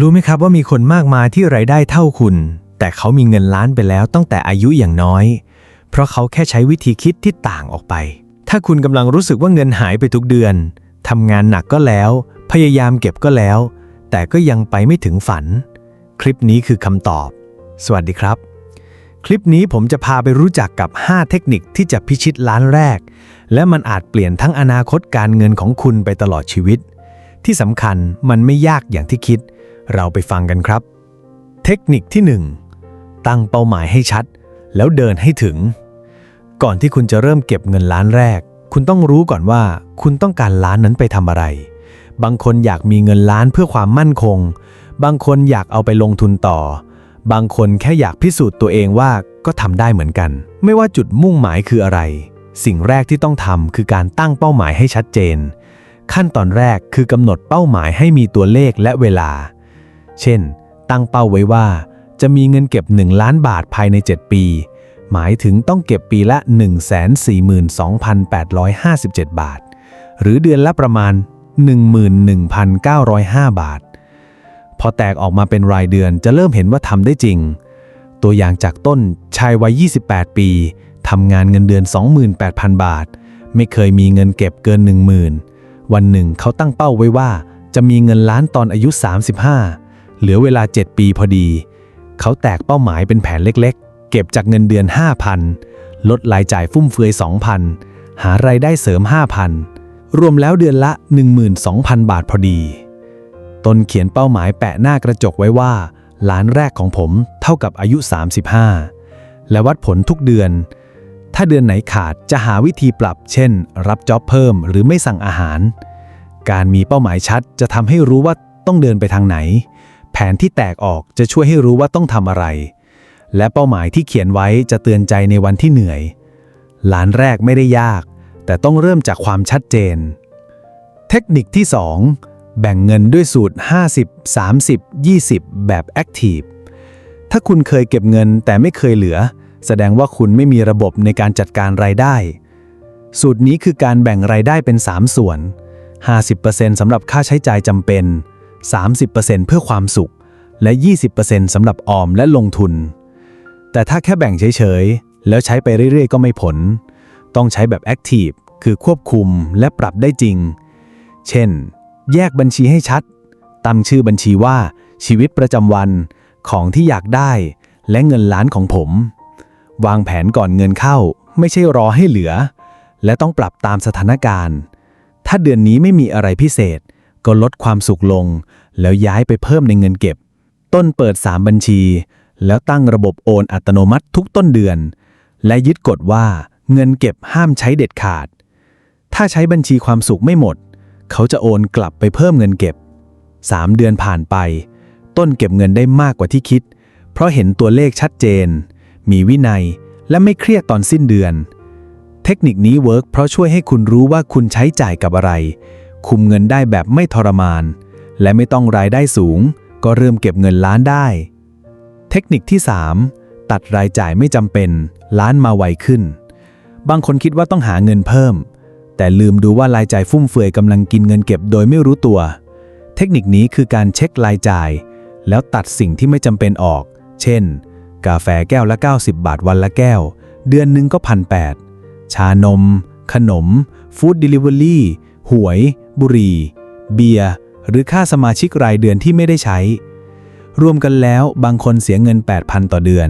รู้ไหมครับว่ามีคนมากมายที่รายได้เท่าคุณ แต่เขามีเงินล้านไปแล้วตั้งแต่อายุอย่างน้อย เพราะเขาแค่ใช้วิธีคิดที่ต่างออกไป ถ้าคุณกำลังรู้สึกว่าเงินหายไปทุกเดือนทำงานหนักก็แล้ว พยายามเก็บก็แล้ว แต่ก็ยังไปไม่ถึงฝัน คลิปนี้คือคำตอบ สวัสดีครับ คลิปนี้ผมจะพาไปรู้จักกับ 5 เทคนิคที่จะพิชิตล้านแรก และมันอาจเปลี่ยนทั้งอนาคตการเงินของคุณไปตลอดชีวิต ที่สำคัญมันไม่ยากอย่างที่คิด เราไปฟังกันครับ เทคนิคที่ 1 ตั้งเป้าหมายให้ชัด แล้วเดินให้ถึง ก่อนที่คุณจะเริ่มเก็บเงินล้านแรก คุณต้องรู้ก่อนว่า คุณต้องการล้านนั้นไปทำอะไร บางคนอยากมีเงินล้านเพื่อความมั่นคง บางคนอยากเอาไปลงทุนต่อ บางคนแค่อยากพิสูจน์ตัวเองว่าก็ทำได้เหมือนกัน ไม่ว่าจุดมุ่งหมายคืออะไร สิ่งแรกที่ต้องทำคือการตั้งเป้าหมายให้ชัดเจน ขั้นตอนแรกคือกำหนดเป้าหมายให้มีตัวเลขและเวลา เช่น ตั้งเป้าไว้ว่า จะมีเงินเก็บ 1 ล้านบาทภายใน 7 ปี หมายถึงต้องเก็บปีละ 142,857 บาท หรือเดือนละประมาณ 11,905 บาท พอแตกออกมาเป็นรายเดือนจะเริ่มเห็นว่าทำได้จริง ตัวอย่างจากต้นชายวัย 28 ปีทำงานเงินเดือน 28,000 บาท ไม่เคยมีเงินเก็บเกิน 10,000 วันหนึ่งเขาตั้งเป้าไว้ว่าจะมีเงินล้านตอนอายุ 35 เหลือเวลา 7 ปีพอดี เขาแตกเป้าหมายเป็นแผนเล็กๆ เก็บจากเงินเดือน 5,000 ลดรายจ่ายฟุ่มเฟือย 2,000 หารายได้เสริม 5,000 รวมแล้วเดือนละ 12,000 บาทพอดี ตนเขียนเป้าหมายแปะหน้ากระจกไว้ว่า ล้านแรกของผมเท่ากับอายุ 35 และวัดผลทุกเดือน ถ้าเดือนไหนขาดจะหาวิธีปรับ เช่น รับจ็อบเพิ่มหรือไม่สั่งอาหาร การมีเป้าหมายชัดจะทำให้รู้ว่าต้องเดินไปทางไหน แผนที่แตกออกจะช่วยให้รู้ว่าต้องทำอะไร และเป้าหมายที่เขียนไว้จะเตือนใจในวันที่เหนื่อย หลานแรกไม่ได้ยาก แต่ต้องเริ่มจากความชัดเจน เทคนิคที่ 2 แบ่งเงินด้วยสูตร 50 30 20 แบบ Active ถ้าคุณเคยเก็บเงินแต่ไม่เคยเหลือ แสดงว่าคุณไม่มีระบบในการจัดการรายได้ สูตรนี้คือการแบ่งรายได้เป็น 3 ส่วน 50%สำหรับค่าใช้จ่ายจำเป็น 30%เพื่อความสุข และ 20%สำหรับออมและลงทุน แต่ถ้าแค่แบ่งเฉยๆ แล้วใช้ไปเรื่อยๆ ก็ไม่ผล ต้องใช้แบบ Active คือควบคุมและปรับได้จริง เช่น แยกบัญชีให้ชัดตั้งชื่อบัญชีว่าชีวิตประจำวันของที่อยากได้ และเงินล้านของผม วางแผนก่อนเงินเข้า ไม่ใช่รอให้เหลือ และต้องปรับตามสถานการณ์ ถ้าเดือนนี้ไม่มีอะไรพิเศษ ก็ลดความสุขลง แล้วย้ายไปเพิ่มในเงินเก็บ ต้นเปิด 3 บัญชี แล้วตั้งระบบโอนอัตโนมัติทุกต้นเดือน และยึดกฎว่าเงินเก็บห้ามใช้เด็ดขาด ถ้าใช้บัญชีความสุขไม่หมด เขาจะโอนกลับไปเพิ่มเงินเก็บ 3 เดือนผ่านไป ต้นเก็บเงินได้มากกว่าที่คิด เพราะเห็นตัวเลขชัดเจน มีวินัยและไม่เครียดตอนสิ้นเดือน เทคนิคนี้เวิร์กเพราะช่วยให้คุณรู้ว่าคุณใช้จ่ายกับอะไร คุมเงินได้แบบไม่ทรมาน และไม่ต้องรายได้สูง ก็เริ่มเก็บเงินล้านได้ เทคนิคที่ 3 ตัดรายจ่ายไม่จำเป็น ล้านมาไวขึ้น บางคนคิดว่าต้องหาเงินเพิ่ม แต่ลืมดูว่ารายจ่ายฟุ่มเฟือยกำลังกินเงินเก็บโดยไม่รู้ตัว เทคนิคนี้คือการเช็ครายจ่าย แล้วตัดสิ่งที่ไม่จำเป็นออก เช่น กาแฟแก้วละ 90 บาทวันละแก้ว เดือนหนึ่งก็พันแชานม ขนม ฟู้ดเดลิเวอรี่ หวย บุหรี่ เบียร์ หรือค่าสมาชิกรายเดือนที่ไม่ได้ใช้ รวมกันแล้วบางคนเสียเงิน 8,000 ต่อเดือน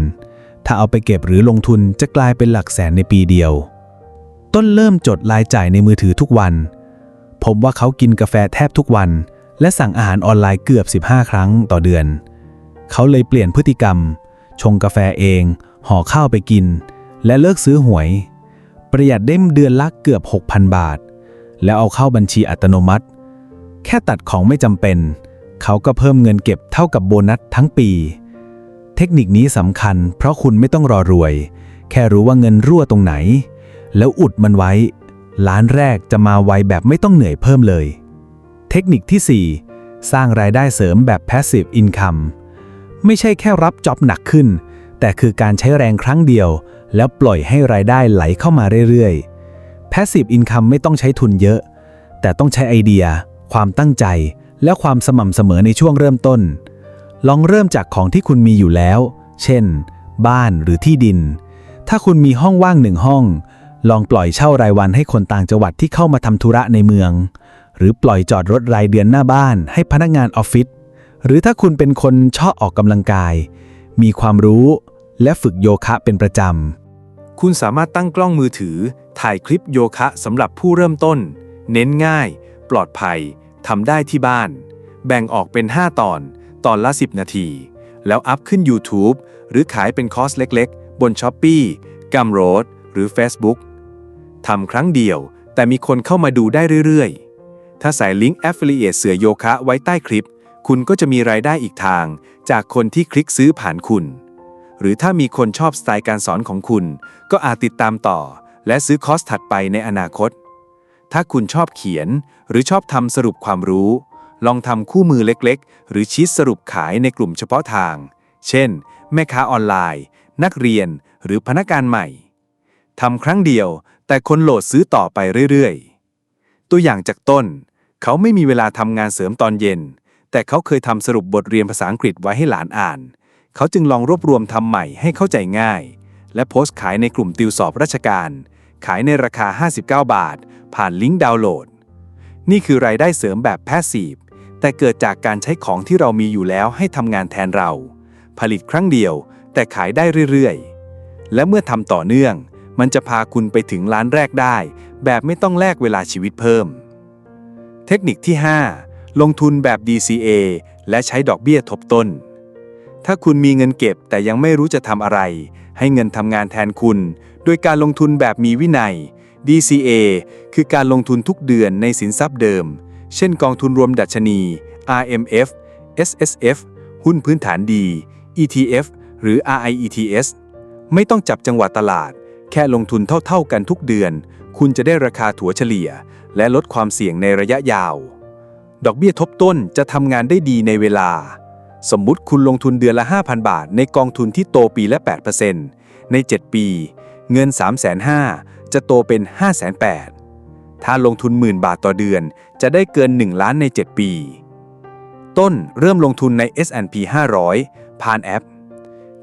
ถ้าเอาไปเก็บหรือลงทุนจะกลายเป็นหลักแสนในปีเดียว ต้นเริ่มจดรายจ่ายในมือถือทุกวัน ผมว่าเขากินกาแฟแทบทุกวัน และสั่งอาหารออนไลน์เกือบ 15 ครั้งต่อเดือน เขาเลยเปลี่ยนพฤติกรรม ชงกาแฟเอง ห่อข้าวไปกิน และเลิกซื้อหวย ประหยัดได้เดือนละเกือบ 6,000 บาท แล้วเอาเข้าบัญชีอัตโนมัติ แค่ตัดของไม่จำเป็น เขาก็เพิ่มเงินเก็บเท่ากับโบนัสทั้งปี เทคนิคนี้สำคัญ เพราะคุณไม่ต้องรอรวย แค่รู้ว่าเงินรั่วตรงไหน แล้วอุดมันไว้ ล้านแรกจะมาไวแบบไม่ต้องเหนื่อยเพิ่มเลย เทคนิคที่ 4 สร้างรายได้เสริมแบบ passive income ไม่ใช่แค่รับจ็อบหนักขึ้น แต่คือการใช้แรงครั้งเดียว แล้วปล่อยให้รายได้ไหลเข้ามาเรื่อยๆ passive income ไม่ต้องใช้ทุนเยอะ แต่ต้องใช้ไอเดีย ความตั้งใจ และความสม่ำเสมอในช่วงเริ่มต้น ลองเริ่มจากของที่คุณมีอยู่แล้ว เช่น บ้านหรือที่ดิน ถ้าคุณมีห้องว่างหนึ่งห้อง ลองปล่อยเช่ารายวันให้คนต่างจังหวัดที่เข้ามาทำธุระในเมือง หรือปล่อยจอดรถรายเดือนหน้าบ้านให้พนักงานออฟฟิศ หรือถ้าคุณเป็นคนชอบออกกำลังกาย มีความรู้ และฝึกโยคะเป็นประจำ คุณสามารถตั้งกล้องมือถือ ถ่ายคลิปโยคะสำหรับผู้เริ่มต้น เน้นง่าย ปลอดภัยทำได้ที่บ้าน แบ่งออกเป็น 5 ตอน ตอนละ 10 นาที แล้วอัพขึ้น YouTube หรือขายเป็นคอร์สเล็กๆ บน s h อ p e e กัมโรดหรือ Facebook ทำครั้งเดียว แต่มีคนเข้ามาดูได้เรื่อยๆ ถ้าใส่ลิงก์ Affiliate เสือโยคะไว้ใต้คลิป คุณก็จะมีรายได้อีกทาง จากคนที่คลิกซื้อผ่านคุณ หรือถ้ามีคนชอบสไตล์การสอนของคุณ ก็อาจติดตามต่อ และซื้อคอร์สถัดไปในอนาคต ถ้าคุณชอบเขียน หรือชอบทำสรุปความรู้ ลองทำคู่มือเล็กๆ หรือชีตสรุปขายในกลุ่มเฉพาะทาง เช่น แม่ค้าออนไลน์ นักเรียน หรือพนักงานใหม่ทำครั้งเดียว แต่คนโหลดซื้อต่อไปเรื่อยๆ ตัวอย่างจากต้น เขาไม่มีเวลาทำงานเสริมตอนเย็น แต่เขาเคยทำสรุปบทเรียนภาษาอังกฤษไว้ให้หลานอ่าน เขาจึงลองรวบรวมทำใหม่ให้เข้าใจง่าย และโพสต์ขายในกลุ่มติวสอบราชการ ขายในราคา 59 บาท ผ่านลิงก์ดาวน์โหลด นี่คือรายได้เสริมแบบแพสซีฟแต่เกิดจากการใช้ของที่เรามีอยู่แล้วให้ทำงานแทนเรา ผลิตครั้งเดียว แต่ขายได้เรื่อยๆ และเมื่อทำต่อเนื่อง มันจะพาคุณไปถึงล้านแรกได้ แบบไม่ต้องแลกเวลาชีวิตเพิ่ม เทคนิคที่ 5 ลงทุนแบบ DCA และใช้ดอกเบี้ยทบต้น ถ้าคุณมีเงินเก็บแต่ยังไม่รู้จะทำอะไร ให้เงินทำงานแทนคุณ โดยการลงทุนแบบมีวินัย DCA คือการลงทุนทุกเดือนในสินทรัพย์เดิม เช่นกองทุนรวมดัชนี RMF SSF หุ้นพื้นฐานดี ETF หรือ RIETS ไม่ต้องจับจังหวะตลาด แค่ลงทุนเท่าๆกันทุกเดือน คุณจะได้ราคาถัวเฉลี่ย และลดความเสี่ยงในระยะยาว ดอกเบี้ยทบต้นจะทำงานได้ดีในเวลา สมมุติคุณลงทุนเดือนละ 5,000 บาท ในกองทุนที่โตปีละ 8%ใน 7 ปี เงิน 3 5 0 0 0จะโตเป็น 5,800,000ถ้าลงทุนหมื่นบาทต่อเดือน จะได้เกิน 1 ล้านใน 7 ปี ต้นเริ่มลงทุนใน S&P 500 ผ่านแอป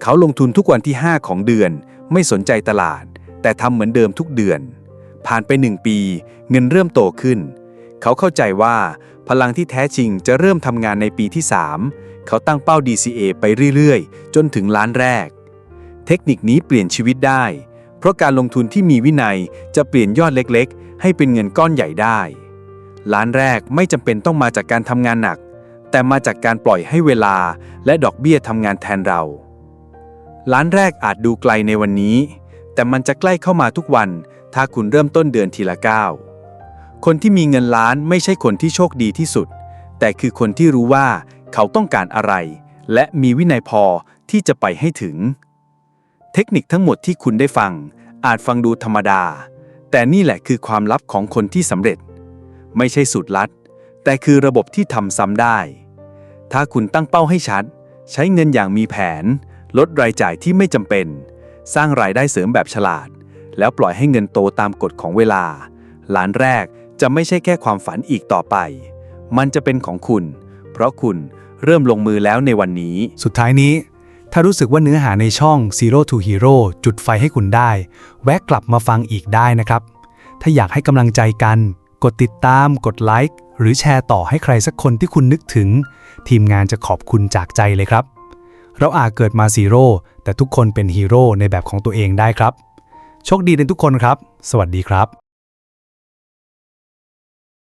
เขาลงทุนทุกวันที่ 5 ของเดือน ไม่สนใจตลาด แต่ทำเหมือนเดิมทุกเดือน ผ่านไป 1 ปี เงินเริ่มโตขึ้น เขาเข้าใจว่าพลังที่แท้จริงจะเริ่มทำงานในปีที่ 3 เขาตั้งเป้า DCA ไปเรื่อยๆ จนถึงล้านแรก เทคนิคนี้เปลี่ยนชีวิตได้ เพราะการลงทุนที่มีวินัยจะเปลี่ยนยอดเล็กๆ ให้เป็นเงินก้อนใหญ่ได้ ล้านแรกไม่จำเป็นต้องมาจากการทำงานหนัก แต่มาจากการปล่อยให้เวลาและดอกเบี้ยทำงานแทนเรา ล้านแรกอาจดูไกลในวันนี้ แต่มันจะใกล้เข้ามาทุกวัน ถ้าคุณเริ่มต้นเดือนทีละก้าวคนที่มีเงินล้านไม่ใช่คนที่โชคดีที่สุด แต่คือคนที่รู้ว่า เขาต้องการอะไร และมีวินัยพอที่จะไปให้ถึง เทคนิคทั้งหมดที่คุณได้ฟัง อาจฟังดูธรรมดา แต่นี่แหละคือความลับของคนที่สำเร็จ ไม่ใช่สูตรลัด แต่คือระบบที่ทำซ้ำได้ ถ้าคุณตั้งเป้าให้ชัด ใช้เงินอย่างมีแผน ลดรายจ่ายที่ไม่จำเป็น สร้างรายได้เสริมแบบฉลาด แล้วปล่อยให้เงินโตตามกฎของเวลาล้านแรกจะไม่ใช่แค่ความฝันอีกต่อไป มันจะเป็นของคุณ เพราะคุณเริ่มลงมือแล้วในวันนี้ สุดท้ายนี้ ถ้ารู้สึกว่าเนื้อหาในช่อง Zero to Hero จุดไฟให้คุณได้ แวะกลับมาฟังอีกได้นะครับ ถ้าอยากให้กำลังใจกัน กดติดตาม กดไลค์หรือแชร์ต่อให้ใครสักคนที่คุณนึกถึง ทีมงานจะขอบคุณจากใจเลยครับ เราอาจเกิดมาซีโร่แต่ทุกคนเป็นฮีโร่ในแบบของตัวเองได้ครับ โชคดีในทุกคนครับ สวัสดีครับ